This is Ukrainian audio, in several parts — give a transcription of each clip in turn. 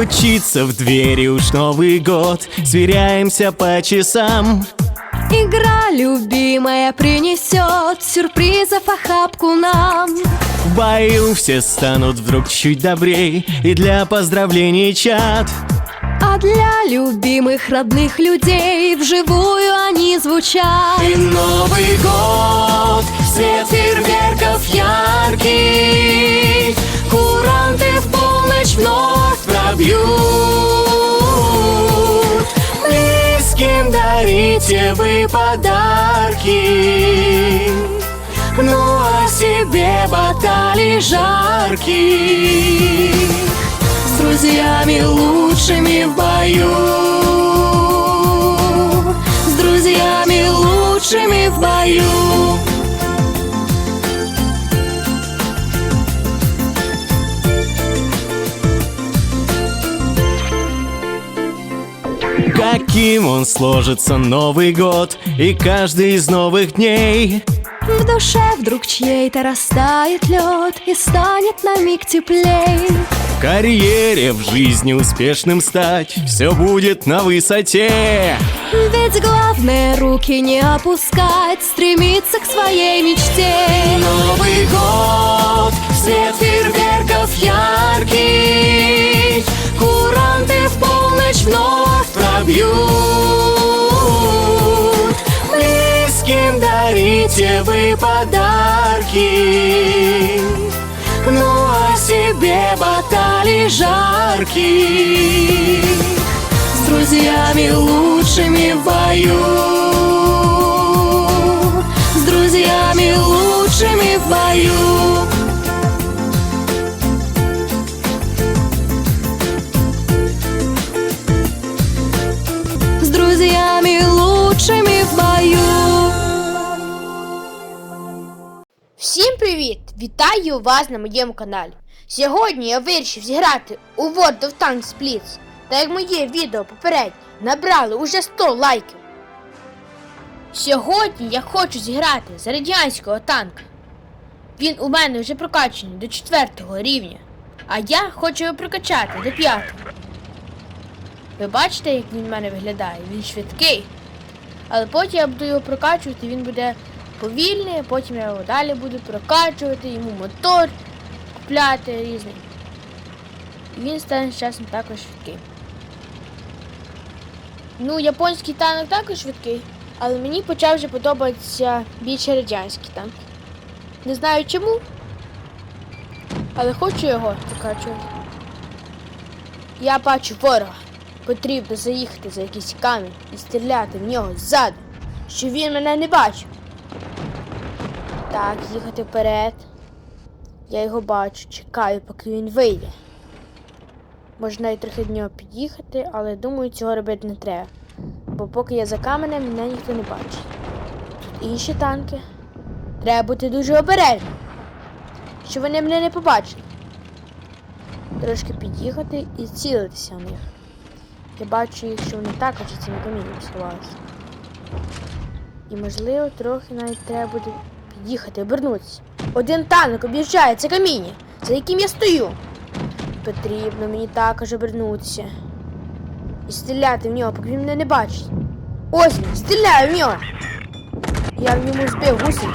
Стучится в двери уж Новый год. Сверяемся по часам. Игра любимая принесет сюрпризов охапку нам. В бою все станут вдруг чуть добрей. И для поздравлений чат. А для любимых родных людей вживую они звучат. И Новый год, свет фейерверков яркий пробьют Близким дарите вы подарки. Ну а себе баталий жарких С друзьями лучшими в бою. С друзьями лучшими в бою Каким он сложится Новый год и каждый из новых дней? В душе вдруг чьей-то растает лед И станет на миг теплей. В карьере, в жизни успешным стать Все будет на высоте. Ведь главное руки не опускать Стремиться к своей мечте. Новый год, свет фейерверков яркий Куранты в полночь вновь пробьют Близким дарите вы подарки. Ну а себе баталий жарки, С друзьями лучшими в Вітаю вас на моєму каналі. Сьогодні я вирішив зіграти у World of Tanks Blitz. Та як моє відео попереднє набрали уже 100 лайків. Сьогодні я хочу зіграти за радянського танка. Він у мене вже прокачаний до 4 рівня, а я хочу його прокачати до 5. Ви бачите, як він в мене виглядає? Він швидкий. Але потім я буду його прокачувати, він буде повільний, потім я його далі буду прокачувати, йому мотор купляти різний. І він стане з часом також швидкий. Ну, японський танк також швидкий, але мені почав вже подобатися більше радянський танк. Не знаю чому, але хочу його прокачувати. Я бачу ворога. Потрібно заїхати за якийсь камінь і стріляти в нього ззаду, щоб він мене не бачив. Так, їхати вперед. Я його бачу, чекаю, поки він вийде. Можна навіть трохи до нього під'їхати, але думаю, цього робити не треба. Бо поки я за каменем, мене ніхто не бачить. Тут інші танки. Треба бути дуже обережним, щоб вони мене не побачили. Трошки під'їхати і цілитися в них. Я бачу їх, що вони також цим камінням сховалися. І можливо трохи навіть треба буде під'їхати, обернутися. Один танк об'їжджає це каміння, за яким я стою. Потрібно мені також обернутися. І стріляти в нього, поки він мене не бачить. Ось він, стріляю в нього. Я в ньому збив гусеницю.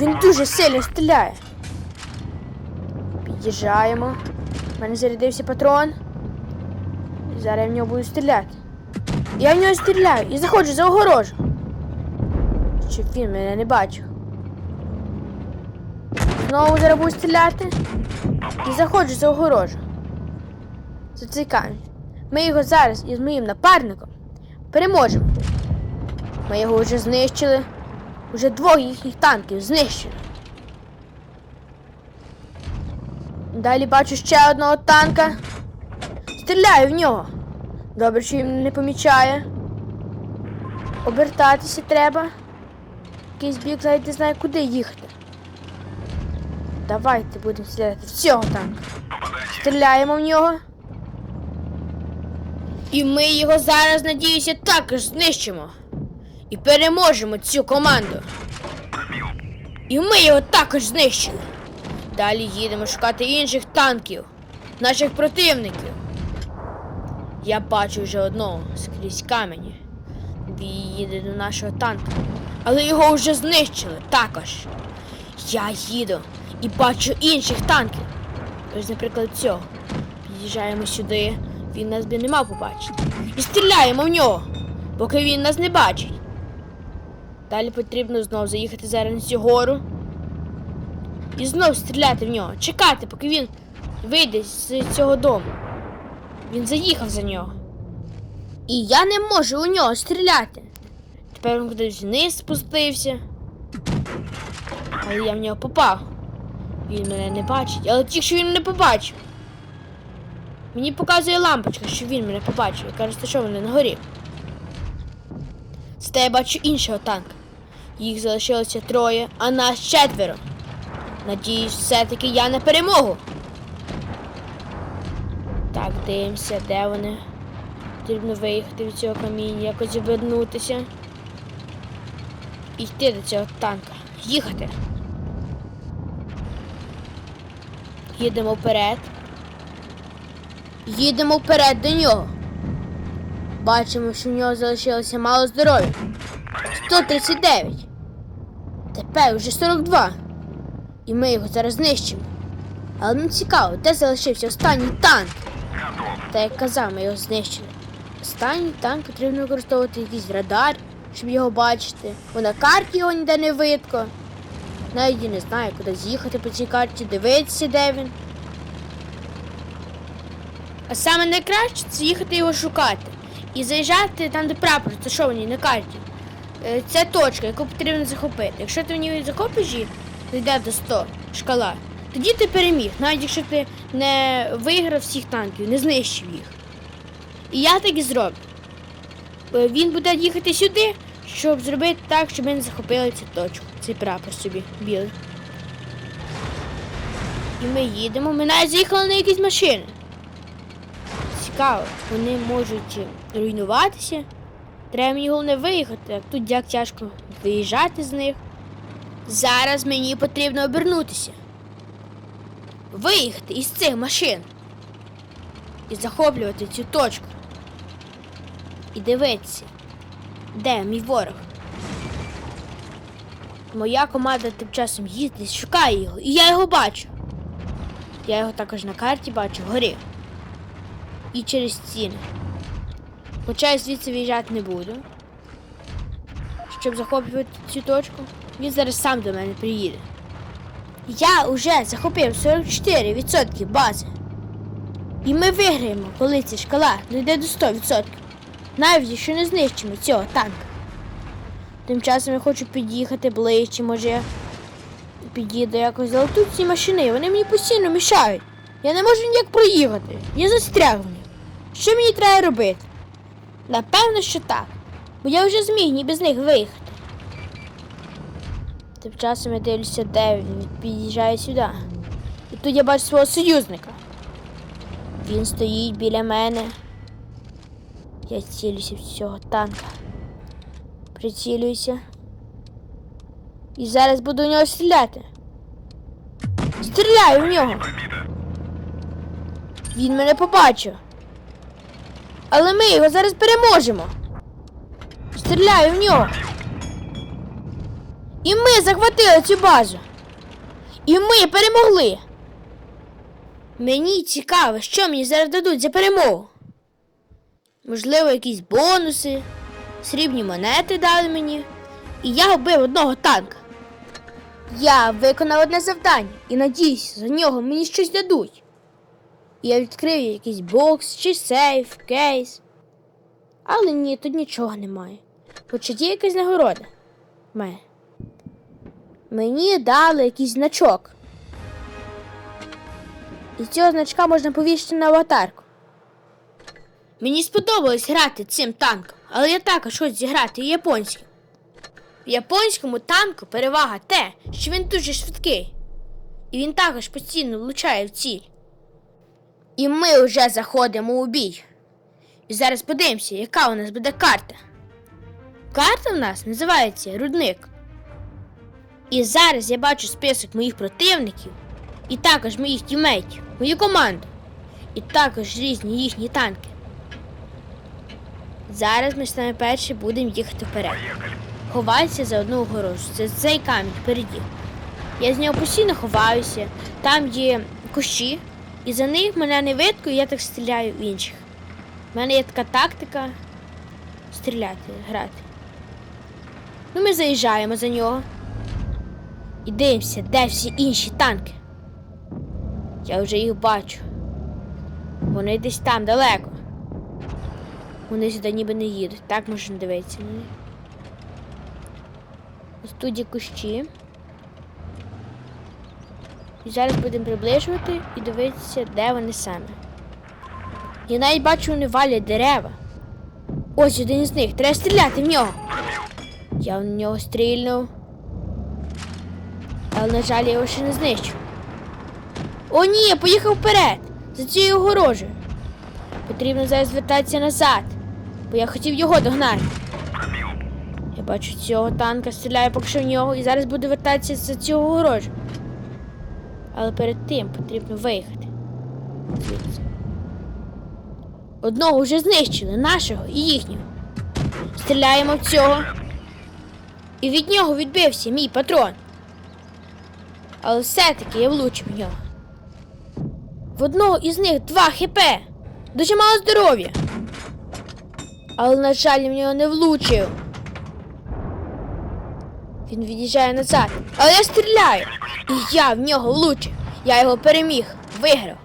Він дуже сильно стріляє. Під'їжджаємо. У мене зарядився патрон. Зараз я в нього буду стріляти. Я в нього стріляю і заходжу за огорожу. Щоб він мене не бачив. Знову зараз буду стріляти. І заходжу за огорожу. За цей камінь. Ми його зараз із моїм напарником переможемо. Ми його вже знищили. Уже двох їхніх танків знищили. Далі бачу ще одного танка. Стріляю в нього. Добре, що він не помічає. Обертатися треба. Якийсь бік навіть не знаю, куди їхати. Давайте будемо стріляти в цього танка. Стріляємо в нього. І ми його зараз, надіюся, також знищимо. І переможемо цю команду. І ми його також знищили. Далі їдемо шукати інших танків, наших противників. Я бачу вже одного скрізь камені. Він їде до нашого танка. Але його вже знищили також. Я їду і бачу інших танків. Ось, наприклад, цього. Під'їжджаємо сюди, він нас би не мав побачити. І стріляємо в нього, поки він нас не бачить. Далі потрібно знову заїхати зараз на цю гору. І знов стріляти в нього. Чекати, поки він вийде з цього дому. Він заїхав за нього. І я не можу у нього стріляти. Тепер він кудись вниз спустився. Але я в нього попав. Він мене не бачить, але тільки що він мене побачив. Мені показує лампочка, що він мене побачив і каже, що вони на горі. Зате я бачу іншого танка. Їх залишилося троє, а нас четверо. Надіюсь, все-таки я на перемогу. Так, дивимося, де вони. Потрібно виїхати від цього каміння, якось обернутися. І йти до цього танка. Їхати. Їдемо вперед. Їдемо вперед до нього. Бачимо, що в нього залишилося мало здоров'я. 139. Тепер вже 42. І ми його зараз знищимо. Але мені цікаво, де залишився останній танк. Та як казав, ми його знищили. Останній танк потрібно використовувати якийсь радар, щоб його бачити. Бо на карті його ніде не видко. Навіть і не знаю, куди з'їхати по цій карті, дивитися, де він. А саме найкраще це їхати його шукати. І заїжджати там, де прапор це що зашований на карті. Е, Це точка, яку потрібно захопити. Якщо ти в ній захопиш її, дійде до 100 шкала, тоді ти переміг, навіть якщо ти не виграв всіх танків, не знищив їх. І я так і зроблю. Е, Він буде їхати сюди, щоб зробити так, щоб ми не захопили цю точку, цей прапор собі білий. І ми їдемо, ми навіть на якісь машини. Цікаво, вони можуть руйнуватися. Треба мені головне виїхати, а тут як тяжко виїжджати з них. Зараз мені потрібно обернутися. Виїхати із цих машин. І захоплювати цю точку. І дивитися, де мій ворог. Моя команда тим часом їздить, шукає його, і я його бачу. Я його також на карті бачу вгорі. І через стіни. Хоча я звідси виїжджати не буду. Щоб захоплювати цю точку, він зараз сам до мене приїде. Я вже захопив 44% бази. І ми виграємо, коли ця шкала дійде до 100%. Навіть якщо не знищимо цього танка. Тим часом я хочу під'їхати ближче, може я під'їду якось, але тут ці машини, вони мені постійно мішають. Я не можу ніяк проїхати. Я застряг в них. Що мені треба робити? Напевно, що так. Бо я вже зміг ні без них виїхати. Тим часом я дивлюся, де він під'їжджає сюди. І тут я бачу свого союзника. Він стоїть біля мене. Я цілюся в цього танка. Прицілююся. І зараз буду в нього стріляти. Стріляю в нього. Він мене побачив. Але ми його зараз переможемо. Стріляю в нього. І ми захватили цю базу. І ми перемогли. Мені цікаво, що мені зараз дадуть за перемогу. Можливо, якісь бонуси, срібні монети дали мені. І я вбив одного танка. Я виконав одне завдання і надіюсь, за нього мені щось дадуть. Я відкрив якийсь бокс чи сейф, кейс. Але ні, тут нічого немає. Хоча є якась нагорода. Ме. Мені дали якийсь значок. І цього значка можна повісити на аватарку. Мені сподобалось грати цим танком, але я також хочу зіграти японським. В японському танку перевага те, що він дуже швидкий. І він також постійно влучає в ціль. І ми вже заходимо у бій. І зараз подивимося, яка у нас буде карта. Карта в нас називається Рудник. І зараз я бачу список моїх противників, і також моїх тімейтів, мою команду, і також різні їхні танки. Зараз ми саме перші будемо їхати вперед. Ховайся за одну огорожу. Це цей камінь впереді. Я з нього постійно ховаюся. Там є кущі, і за них мене не видко, і я так стріляю в інших. У мене є така тактика стріляти, грати. Ну, ми заїжджаємо за нього. І дивимося, де всі інші танки. Я вже їх бачу. Вони десь там далеко. Вони сюди ніби не їдуть. Так можна дивитися. Ось тут є кущі. І зараз будемо приближувати і дивитися, де вони саме. Я навіть бачу, вони валять дерева. Ось один із них. Треба стріляти в нього. Я в нього стрільнув. Але, на жаль, я його ще не знищу. О, ні, я поїхав вперед! За цією огорожею. Потрібно зараз звертатися назад, бо я хотів його догнати. Я бачу цього танка, стріляю поки що в нього і зараз буду вертатися за цю огорожу. Але перед тим потрібно виїхати. Звідси. Одного вже знищили, нашого і їхнього. Стріляємо в цього. І від нього відбився мій патрон. Але все-таки я влучив в нього. В одного із них два хп. Дуже мало здоров'я Але, на жаль, я в нього не влучив. Він від'їжджає назад. Але я стріляю. І я в нього влучив. Я його переміг, виграв.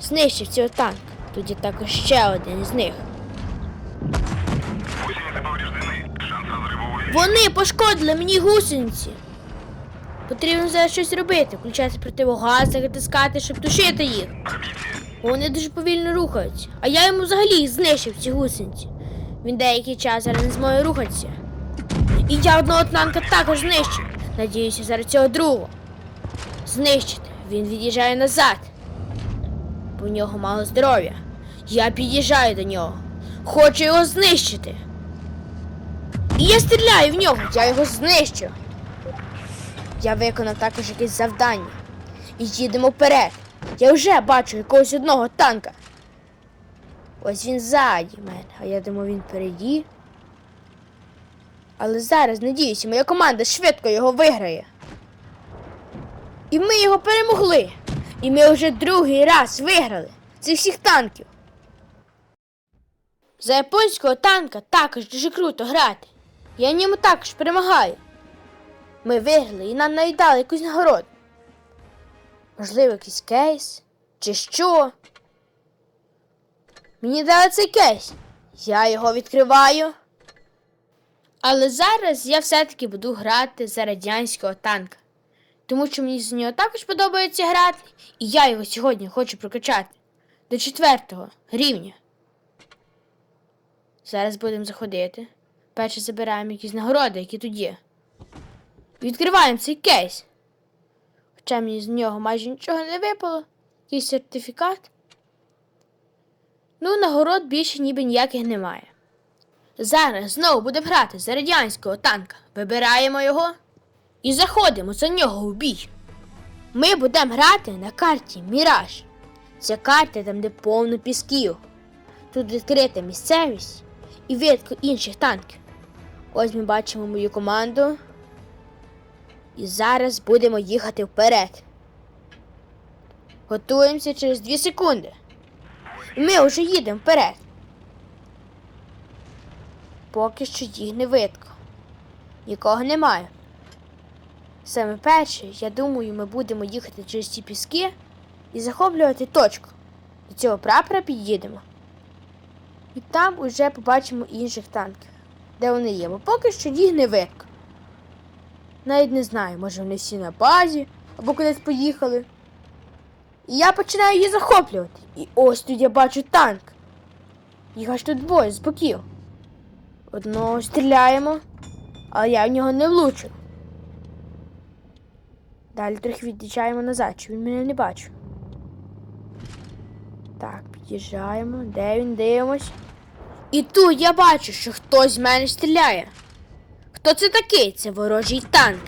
Знищив цього танка. Тоді також ще один із них. Гусеницы повреждены. Шанс разрыва увеличен. Вони пошкодили мені гусениці. Потрібно зараз щось робити, включати противогаз, затискати, щоб тушити їх. Вони дуже повільно рухаються. А я йому взагалі знищив ці гусениці. Він деякий час зараз не зможе рухатися. І я одного танка також знищив. Надіюся, зараз цього другого. Знищити. Він від'їжджає назад. Бо в нього мало здоров'я. Я під'їжджаю до нього. Хочу його знищити. І я стріляю в нього, я його знищу. Я виконав також якесь завдання. І їдемо вперед. Я вже бачу якогось одного танка. Ось він ззаді мене, а я думав, він впереді. Але зараз, надіюся, моя команда швидко його виграє. І ми його перемогли. І ми вже другий раз виграли цих всіх танків. За японського танка також дуже круто грати. Я ньому також перемагаю. Ми виграли і нам навіть дали якусь нагороду. Можливо, якийсь кейс? Чи що? Мені дали цей кейс. Я його відкриваю. Але зараз я все-таки буду грати за радянського танка. Тому що мені з нього також подобається грати, і я його сьогодні хочу прокачати до четвертого рівня. Зараз будемо заходити. Перше забираємо якісь нагороди, які тут є. Відкриваємо цей кейс. Хоча мені з нього майже нічого не випало. Якийсь сертифікат. Ну, нагород більше ніби ніяких немає. Зараз знову будемо грати за радянського танка. Вибираємо його і заходимо за нього у бій. Ми будемо грати на карті Міраж. Це карта там, де повно пісків. Тут відкрита місцевість і видко інших танків. Ось ми бачимо мою команду. І зараз будемо їхати вперед. Готуємося через 2 секунди. І ми вже їдемо вперед. Поки що їх не видко. Нікого немає. Саме перше, я думаю, ми будемо їхати через ці піски і захоплювати точку. До цього прапора під'їдемо. І там уже побачимо інших танків, де вони є, бо поки що їх не видко. Навіть не знаю, може вони всі на базі або кудись поїхали. І я починаю її захоплювати. І ось тут я бачу танк. Їх аж тут двоє з боків. Одного стріляємо, але я в нього не влучу. Далі трохи від'їжджаємо назад, щоб він мене не бачив. Так, під'їжджаємо. Де він? Дивимось. І тут я бачу, що хтось з мене стріляє. Хто це такий? Це ворожий танк.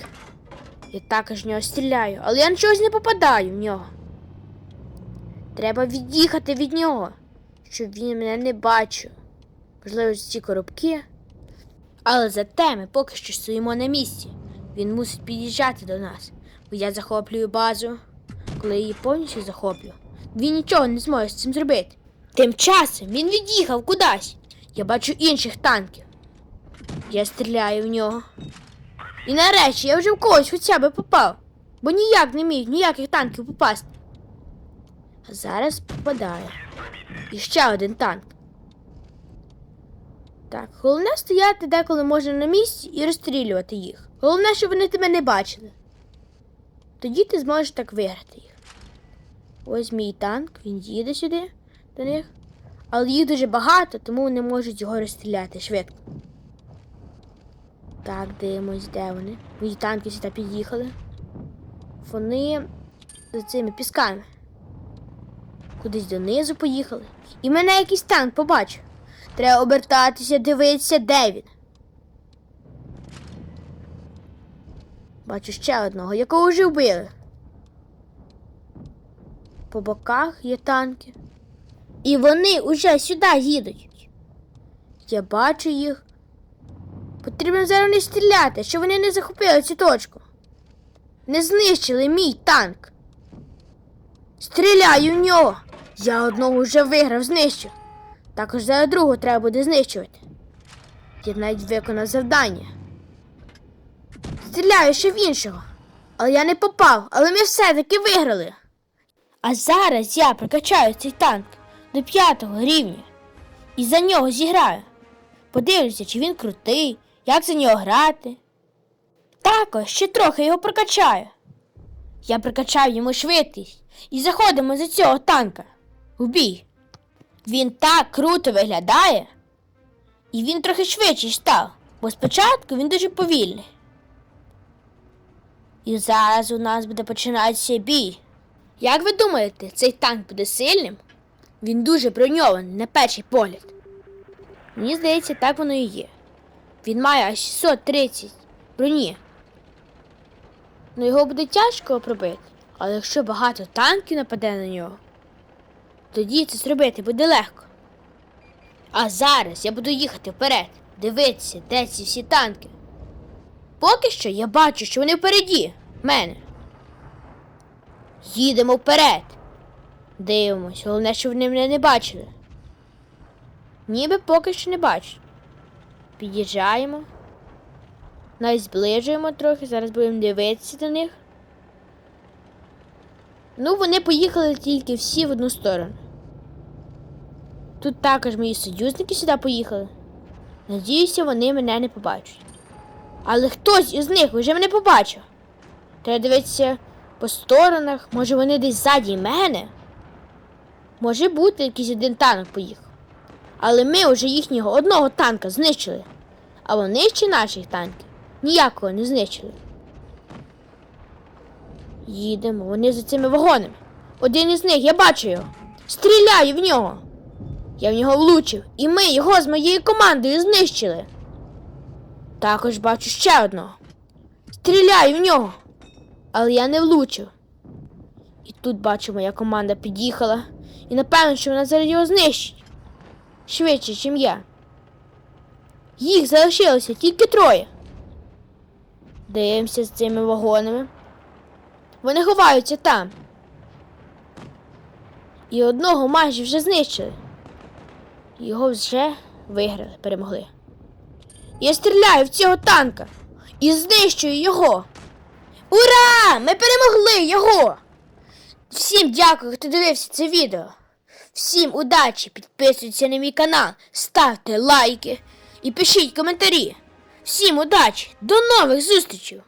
Я також в нього стріляю, але я нічогось не попадаю в нього. Треба від'їхати від нього, щоб він мене не бачив. можливо, ці коробки. Але зате ми поки що стоїмо на місці. Він мусить під'їжджати до нас, бо я захоплюю базу. Коли її повністю захоплю, він нічого не зможе з цим зробити. Тим часом він від'їхав кудись. Я бачу інших танків. Я стріляю в нього. І нарешті я вже в когось хоча б попав, бо ніяк не міг ніяких танків попасти. А зараз попадає. І ще один танк. Так, головне стояти деколи можна на місці і розстрілювати їх. Головне, щоб вони тебе не бачили. Тоді ти зможеш так виграти їх. Ось мій танк, він їде сюди до них. Але їх дуже багато, тому вони можуть його розстріляти швидко. Так, дивимось, де вони. Мої танки сюди під'їхали. Вони за цими пісками. Кудись донизу поїхали. І мене якийсь танк побачив. Треба обертатися, дивитися, де він. Бачу ще одного, якого вже вбили. По боках є танки. І вони уже сюди їдуть. Я бачу їх. Потрібно зараз не стріляти, щоб вони не захопили цю точку. Не знищили мій танк. Стріляю в нього. Я одного вже виграв, знищив. Також зараз другого треба буде знищувати. Я навіть виконав завдання. Стріляю ще в іншого. Але я не попав, але ми все-таки виграли. А зараз я прокачаю цей танк до п'ятого рівня. І за нього зіграю. Подивлюся, чи він крутий, як за нього грати. Також ще трохи його прокачаю. Я прокачав йому швидкість і заходимо за цього танка в бій. Він так круто виглядає. І він трохи швидший став, бо спочатку він дуже повільний. І зараз у нас буде починатися бій. Як ви думаєте, цей танк буде сильним? Він дуже броньований на перший погляд. Мені здається, так воно і є. Він має аж 630 броні. Ну його буде тяжко пробити, але якщо багато танків нападе на нього, тоді це зробити буде легко. А зараз я буду їхати вперед, дивитися, де ці всі танки. Поки що я бачу, що вони впереді мене. Їдемо вперед. Дивимось, головне, щоб вони мене не бачили. Ніби поки що не бачать. Під'їжджаємо. Навіть зближуємо трохи, зараз будемо дивитися до них. Ну, вони поїхали тільки всі в одну сторону. Тут також мої союзники сюди поїхали. Надіюся, вони мене не побачать. Але хтось із них вже мене побачив. Треба дивитися по сторонах, може вони десь ззаді мене. Може бути, якийсь один танк поїхав. Але ми вже їхнього одного танка знищили. А вони ще наших танків ніякого не знищили. Їдемо, вони за цими вагонами. Один із них, я бачу його. Стріляю в нього. Я в нього влучив, і ми його з моєю командою знищили. Також бачу ще одного. Стріляю в нього. Але я не влучив. І тут бачу, моя команда під'їхала. І напевно, що вона зараз його знищить. Швидше, ніж я. Їх залишилося тільки троє. Дивимося з цими вагонами. Вони ховаються там. І одного майже вже знищили. Його вже виграли, перемогли. Я стріляю в цього танка і знищую його. Ура! Ми перемогли його! Всім дякую, хто дивився це відео. Всім удачі! Підписуйтесь на мій канал, ставте лайки і пишіть коментарі. Всім удачі! До нових зустрічей!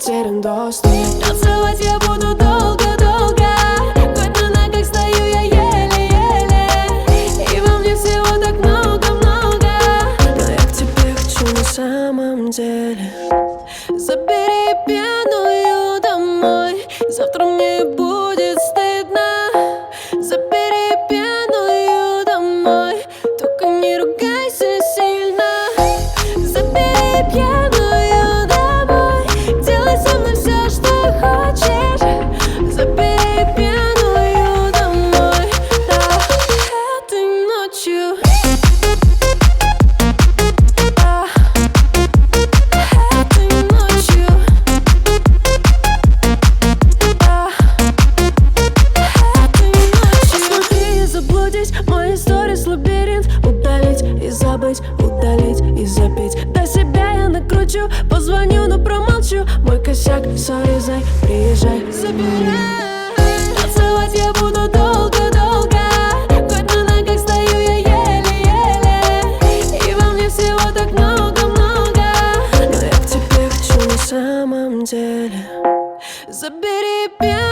потерян доступ Танцевать я буду вырезай, приезжай, забирай. Танцевать я буду долго-долго. Хоть на ногах стою я еле-еле. И во мне всего так много-много. Но я к тебе хочу на самом деле. Забери меня